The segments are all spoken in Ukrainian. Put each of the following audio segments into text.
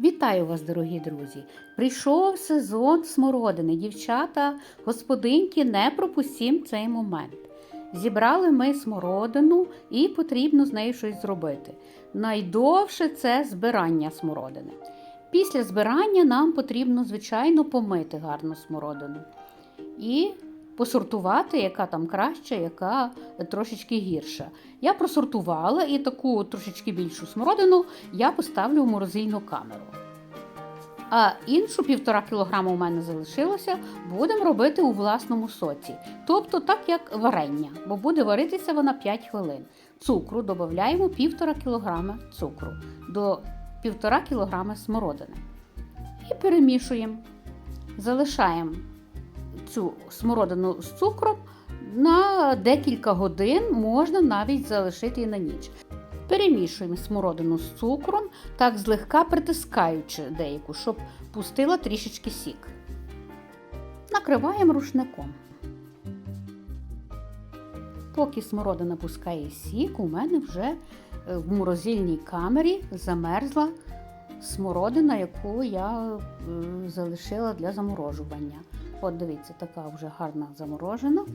Вітаю вас, дорогі друзі! Прийшов сезон смородини. Дівчата, господинки, не пропустім цей момент. Зібрали ми смородину і потрібно з нею щось зробити. Найдовше це збирання смородини. Після збирання нам потрібно, звичайно, помити гарно смородину і посортувати, яка там краща, яка трошечки гірша. Я просортувала і таку трошечки більшу смородину я поставлю в морозильну камеру. А іншу півтора кілограма у мене залишилося, будемо робити у власному соці. Тобто так як варення, бо буде варитися вона 5 хвилин. Цукру додаємо півтора кілограма цукру до півтора кілограма смородини. І перемішуємо. Залишаємо цю смородину з цукром на декілька годин, можна навіть залишити і на ніч. Перемішуємо смородину з цукром, так злегка притискаючи деяку, щоб пустила трішечки сік. Накриваємо рушником. Поки смородина пускає сік, у мене вже е, в морозильній камері замерзла смородина, яку я е, залишила для заморожування. От дивіться, така вже гарна заморожена,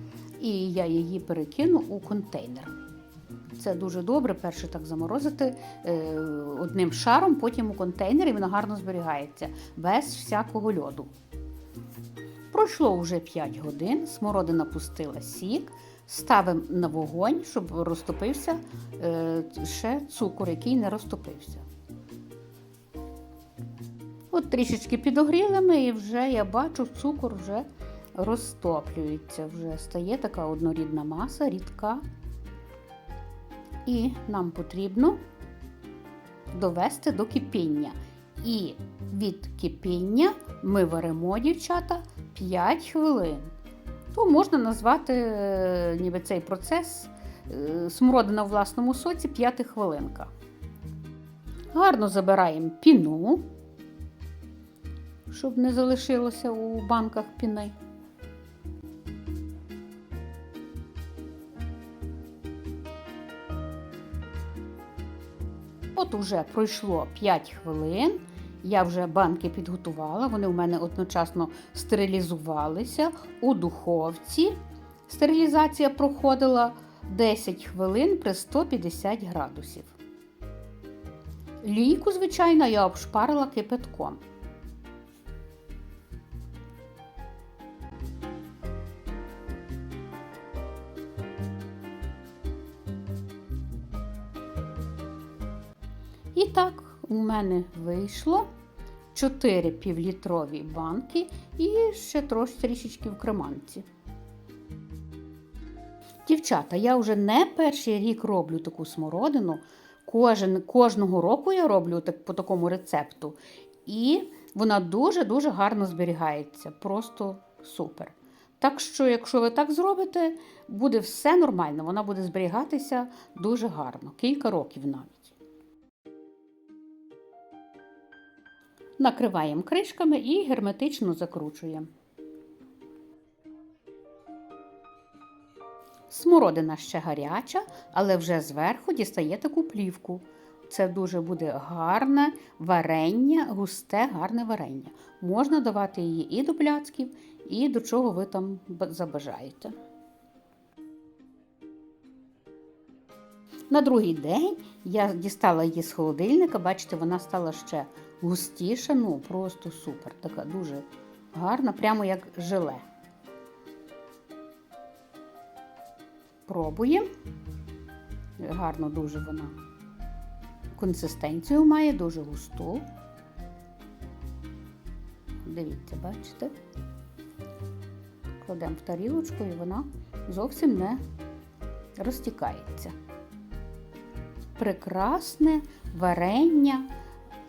і я її перекину у контейнер. Це дуже добре, перше так заморозити е, одним шаром, потім у контейнері воно гарно зберігається, без всякого льоду. Пройшло вже 5 годин, смородина пустила сік, ставимо на вогонь, щоб розтопився е, ще цукор, який не розтопився. От трішечки підогріли ми і вже я бачу, цукор вже розтоплюється, вже стає така однорідна маса, рідка. І нам потрібно довести до кипіння. І від кипіння ми варимо, дівчата, 5 хвилин. То можна назвати е, ніби цей процес е, смородина в власному соці 5 хвилинка. Гарно забираємо піну, щоб не залишилося у банках піни. От уже пройшло 5 хвилин. Я вже банки підготувала, вони у мене одночасно стерилізувалися у духовці. Стерилізація проходила 10 хвилин при 150 градусів. Лійку, звичайно, я обшпарила кипятком. І так, у мене вийшло 4 півлітрові банки і ще трошки трішечки в креманці. Дівчата, я вже не перший рік роблю таку смородину. Кожен, Кожного року я роблю так, по такому рецепту. І вона дуже-дуже гарно зберігається. Просто супер. Так що, якщо ви так зробите, буде все нормально. Вона буде зберігатися дуже гарно, кілька років навіть. Накриваємо кришками і герметично закручуємо. Смородина ще гаряча, але вже зверху дістає таку плівку. Це дуже буде гарне варення, густе, гарне варення. Можна давати її і до пляцків, і до чого ви там забажаєте. На другий день я дістала її з холодильника, бачите, вона стала ще густіша, ну просто супер. Така дуже гарна, прямо як желе. Пробуємо. Гарно дуже вона консистенцію має, дуже густу. Дивіться, бачите? Кладемо в тарілочку і вона зовсім не розтікається. Прекрасне варення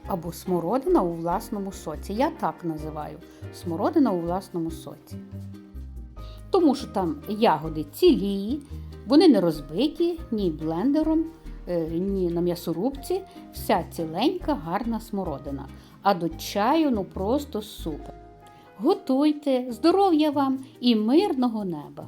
або смородина у власному соці. Я так називаю смородина у власному соці. Тому що там ягоди цілі, вони не розбиті ні блендером, е, ні на м'ясорубці. Вся ціленька, гарна смородина. А до чаю ну просто супер. Готуйте, здоров'я вам і мирного неба!